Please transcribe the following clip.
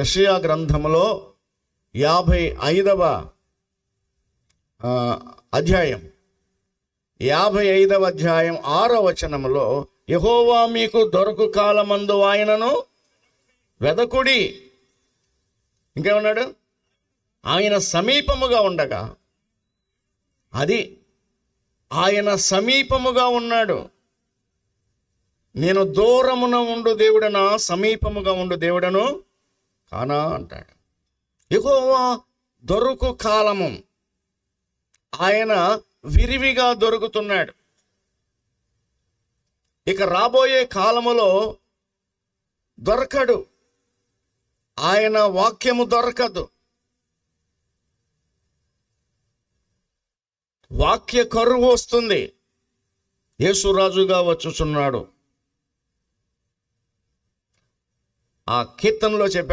యషయా గ్రంథములో యాభై ఐదవ అధ్యాయం. యాభై ఐదవ అధ్యాయం ఆరో వచనములో యహోవా మీకు దొరకు కాలమందు ఆయనను వెదకుడి. ఇంకేమన్నాడు? ఆయన సమీపముగా ఉండగా. అది ఆయన సమీపముగా ఉన్నాడు. నేను దూరమున ఉండు దేవుడనా? సమీపముగా ఉండు దేవుడను కానా అంటాడు. ఎగోవా దొరుకు కాలము. ఆయన విరివిగా దొరుకుతున్నాడు. ఇక రాబోయే కాలములో దొరకడు. ఆయన వాక్యము దొరకదు. వాక్య కరువు వస్తుంది. యేసురాజుగా వచ్చుచున్నాడు. ఆ కీర్తనలో చెప్పాడు.